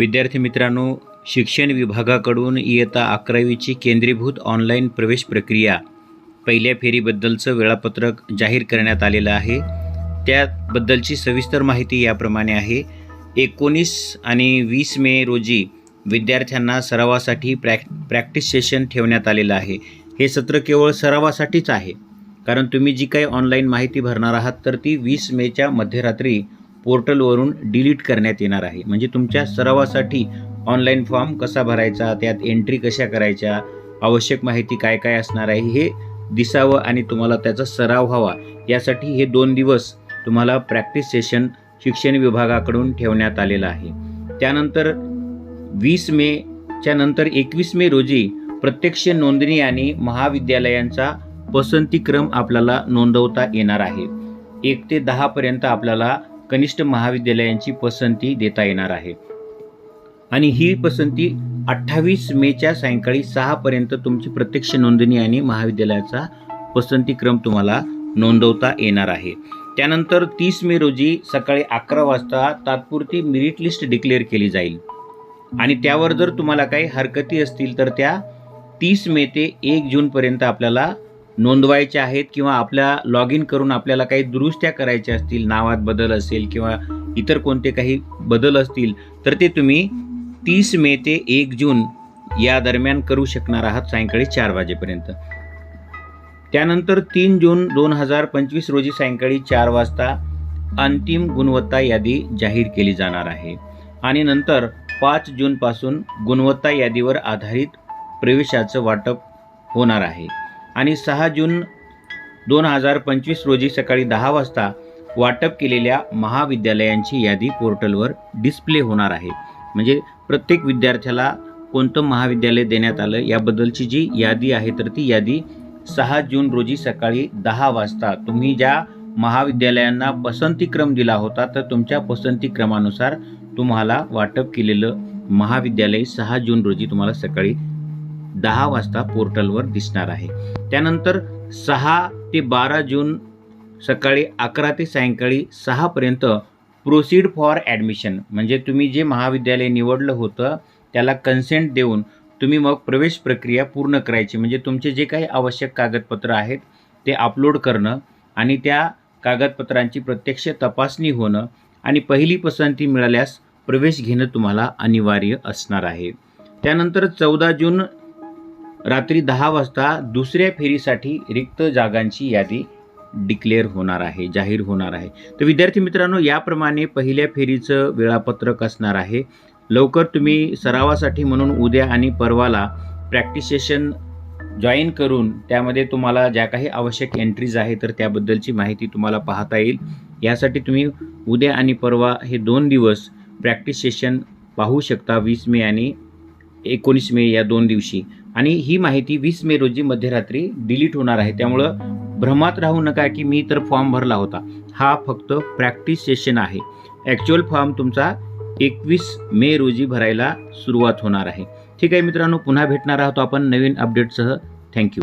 विद्यार्थी मित्रांनो शिक्षण विभागाकडून इयत्ता अकरावीची केंद्रीभूत ऑनलाईन प्रवेश प्रक्रिया पहिल्या फेरीबद्दलचं वेळापत्रक जाहीर करण्यात आलेलं आहे. त्याबद्दलची सविस्तर माहिती याप्रमाणे आहे. एकोणीस आणि वीस मे रोजी विद्यार्थ्यांना सरावासाठी प्रॅक प्रॅक्टिस सेशन ठेवण्यात आलेलं आहे. हे सत्र केवळ सरावासाठीच आहे. कारण तुम्ही जी काही ऑनलाईन माहिती भरणार आहात तर ती वीस मेच्या मध्यरात्री पोर्टलवरून डिलीट करण्यात येणार आहे. म्हणजे तुमच्या सरावासाठी ऑनलाईन फॉर्म कसा भरायचा त्यात एंट्री कशा करायच्या आवश्यक माहिती काय काय असणार आहे हे दिसावं आणि तुम्हाला त्याचा सराव व्हावा. यासाठी हे दोन दिवस तुम्हाला प्रॅक्टिस सेशन शिक्षण विभागाकडून ठेवण्यात आलेलं आहे. त्यानंतर वीस मेच्या नंतर एकवीस मे रोजी प्रत्यक्ष नोंदणी आणि महाविद्यालयांचा पसंतीक्रम आपल्याला नोंदवता येणार आहे. एक ते दहापर्यंत आपल्याला कनिष्ठ महाविद्यालयांची पसंती देता येणार आहे. आणि ही पसंती अठ्ठावीस मेच्या सायंकाळी सहापर्यंत तुमची प्रत्यक्ष नोंदणी आणि महाविद्यालयाचा पसंतीक्रम तुम्हाला नोंदवता येणार आहे. त्यानंतर तीस मे रोजी सकाळी अकरा वाजता तात्पुरती मेरिट लिस्ट डिक्लेअर केली जाईल. आणि त्यावर जर तुम्हाला काही हरकती असतील तर त्या तीस मे ते एक जूनपर्यंत आपल्याला नोंदवायच्या आहेत किंवा आपल्या लॉग इन करून आपल्याला काही दुरुस्त्या करायच्या असतील नावात बदल असेल किंवा इतर कोणते काही बदल असतील तर ते तुम्ही तीस मे ते एक जून या दरम्यान करू शकणार आहात सायंकाळी चार वाजेपर्यंत. त्यानंतर तीन जून दोन हजार पंचवीस रोजी सायंकाळी चार वाजता अंतिम गुणवत्ता यादी जाहीर केली जाणार आहे. आणि नंतर पाच जूनपासून गुणवत्ता यादीवर आधारित प्रवेशाचं वाटप होणार आहे. आणि सहा जून दोन हजार पंचवीस रोजी सकाळी दहा वाजता वाटप केलेल्या महाविद्यालयांची यादी पोर्टलवर डिस्प्ले होणार आहे. म्हणजे प्रत्येक विद्यार्थ्याला कोणतं महाविद्यालय देण्यात आलं याबद्दलची जी यादी आहे तर ती यादी सहा जून रोजी सकाळी दहा वाजता तुम्ही ज्या महाविद्यालयांना पसंतीक्रम दिला होता तर तुमच्या पसंतीक्रमानुसार तुम्हाला वाटप केलेलं महाविद्यालय सहा जून रोजी तुम्हाला सकाळी दहा वाजता पोर्टलवर दिसणार आहे. त्यानंतर सहा ते बारा जून सकाळी अकरा ते सायंकाळी सहापर्यंत प्रोसीड फॉर ॲडमिशन. म्हणजे तुम्ही जे महाविद्यालय निवडलं होतं त्याला कन्सेंट देऊन तुम्ही मग प्रवेश प्रक्रिया पूर्ण करायची. म्हणजे तुमचे जे काही आवश्यक कागदपत्र आहेत ते अपलोड करणं आणि त्या कागदपत्रांची प्रत्यक्ष तपासणी होणं आणि पहिली पसंती मिळाल्यास प्रवेश घेणं तुम्हाला अनिवार्य असणार आहे. त्यानंतर चौदा जून रात्री दहा वाजता दुसऱ्या फेरीसाठी रिक्त जागांची यादी डिक्लेअर होणार आहे जाहीर होणार आहे. तर विद्यार्थी मित्रांनो याप्रमाणे पहिल्या फेरीचं वेळापत्रक असणार आहे. लवकर तुम्ही सरावासाठी म्हणून उद्या आणि परवाला प्रॅक्टिस सेशन जॉईन करून त्यामध्ये तुम्हाला ज्या काही आवश्यक एंट्रीज आहे तर त्याबद्दलची माहिती तुम्हाला पाहता येईल. यासाठी तुम्ही उद्या आणि परवा हे दोन दिवस प्रॅक्टिस सेशन पाहू शकता वीस मे आणि एकोणीस मे या दोन दिवशी. आणि ही माहिती वीस मे रोजी मध्यरात्री डिलीट होणार आहे. त्यामुळं भ्रमात राहू नका की मी तर फॉर्म भरला होता. हा फक्त प्रॅक्टिस सेशन आहे. ॲक्च्युअल फॉर्म तुमचा एकवीस मे रोजी भरायला सुरुवात होणार आहे. ठीक आहे मित्रांनो पुन्हा भेटणार आहोत आपण नवीन अपडेटसह थँक्यू